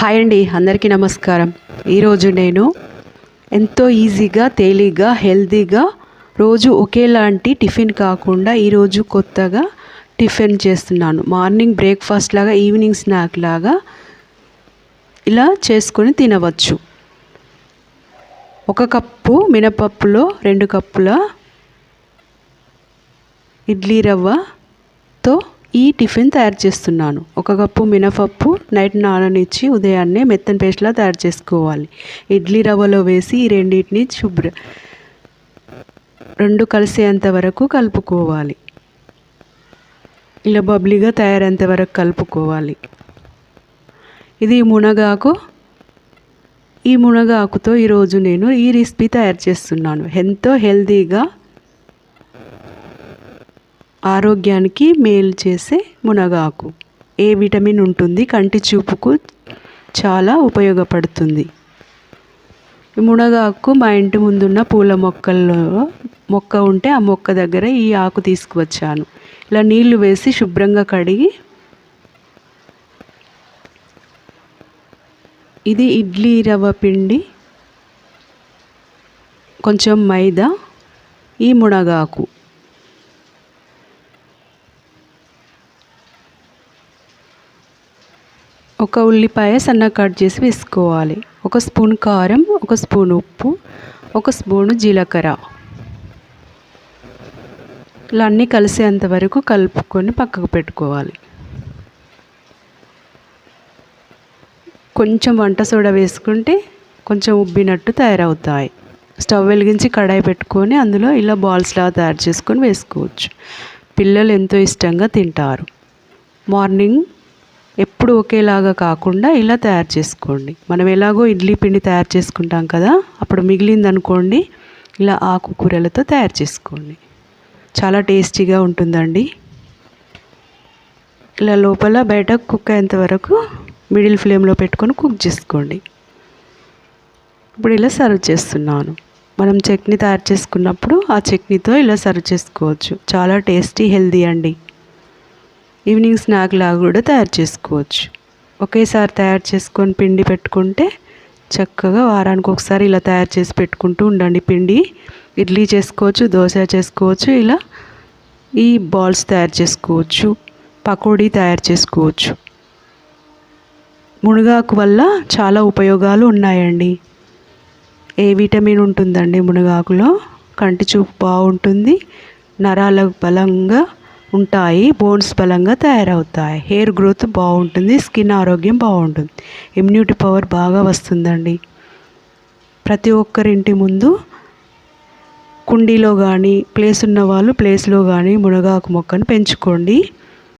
Hi అండి అందరికీ నమస్కారం. ఈరోజు నేను ఎంతో ఈజీగా తేలిగ్గా హెల్తీగా రోజు ఒకేలాంటి టిఫిన్ కాకుండా ఈరోజు కొత్తగా టిఫిన్ చేస్తున్నాను. మార్నింగ్ బ్రేక్ఫాస్ట్ లాగా ఈవినింగ్ స్నాక్ లాగా ఇలా చేసుకొని తినవచ్చు. ఒక కప్పు మినపప్పులో రెండు కప్పుల ఇడ్లీ రవ్వతో ఈ టిఫిన్ తయారు చేస్తున్నాను. ఒక కప్పు మినపప్పు నైట్ నాననిచ్చి ఉదయాన్నే మెత్తని పేస్ట్లా తయారు చేసుకోవాలి. ఇడ్లీ రవ్వలో వేసి ఈ రెండింటిని శుభ్ర రెండు కలిసేంత వరకు కలుపుకోవాలి. ఇలా బబ్లీగా తయారైనంత వరకు కలుపుకోవాలి. ఇది మునగాకు ఈ మునగాకుతో ఈరోజు నేను ఈ రెసిపీ తయారు చేస్తున్నాను. ఎంతో హెల్తీగా ఆరోగ్యానికి మేలు చేసే మునగాకు. ఏ విటమిన్ ఉంటుంది? కంటి చూపుకు చాలా ఉపయోగపడుతుంది. మునగాకు మా ఇంటి ముందున్న పూల మొక్కల్లో మొక్క ఉంటే ఆ మొక్క దగ్గర ఈ ఆకు తీసుకువచ్చాను. ఇలా నీళ్ళు వేసి శుభ్రంగా కడిగి ఇది ఇడ్లీ రవ్వ పిండి కొంచెం మైదా ఈ మునగాకు. ఒక ఉల్లిపాయ సన్నగా కట్ చేసి వేసుకోవాలి. ఒక స్పూన్ కారం ఒక స్పూన్ ఉప్పు ఒక స్పూను జీలకర్ర. ఇలా అన్నీ కలిసేంత వరకు కలుపుకొని పక్కకు పెట్టుకోవాలి. కొంచెం వంట సోడా వేసుకుంటే కొంచెం ఉబ్బినట్టు తయారవుతాయి. స్టవ్ వెలిగించి కడాయి పెట్టుకొని అందులో ఇలా బాల్స్లా తయారు చేసుకొని వేసుకోవచ్చు. పిల్లలు ఎంతో ఇష్టంగా తింటారు. మార్నింగ్ ఎప్పుడు ఒకేలాగా కాకుండా ఇలా తయారు చేసుకోండి. మనం ఎలాగో ఇడ్లీ పిండి తయారు చేసుకుంటాం కదా అప్పుడు మిగిలింది అనుకోండి ఇలా ఆకుకూరలతో తయారు చేసుకోండి. చాలా టేస్టీగా ఉంటుందండి. ఇలా లోపల బయట కుక్ అయ్యేంత వరకు మిడిల్ ఫ్లేమ్లో పెట్టుకొని కుక్ చేసుకోండి. ఇప్పుడు ఇలా సర్వ్ చేస్తున్నాను. మనం చట్నీ తయారు చేసుకున్నప్పుడు ఆ చట్నీతో ఇలా సర్వ్ చేసుకోవచ్చు. చాలా టేస్టీ హెల్దీ అండి. ఈవినింగ్ స్నాక్ లాగా కూడా తయారు చేసుకోవచ్చు. ఒకేసారి తయారు చేసుకొని పిండి పెట్టుకుంటే చక్కగా వారానికి ఒకసారి ఇలా తయారు చేసి పెట్టుకుంటూ ఉండండి. పిండి ఇడ్లీ చేసుకోవచ్చు దోశ చేసుకోవచ్చు ఇలా ఈ బాల్స్ తయారు చేసుకోవచ్చు పకోడీ తయారు చేసుకోవచ్చు. మునగాకు వల్ల చాలా ఉపయోగాలు ఉన్నాయండి. ఏ విటమిన్ ఉంటుందండి మునగాకులో? కంటి చూపు బాగుంటుంది నరాలకు బలంగా ఉంటాయి బోన్స్ బలంగా తయారవుతాయి. హెయిర్ గ్రోత్ బాగుంటుంది స్కిన్ ఆరోగ్యం బాగుంటుంది. ఇమ్యూనిటీ పవర్ బాగా వస్తుందండి. ప్రతి ఒక్కరింటి ముందు కుండీలో కానీ ప్లేస్ ఉన్న వాళ్ళు ప్లేస్లో కానీ మునగాకు మొక్కను పెంచుకోండి.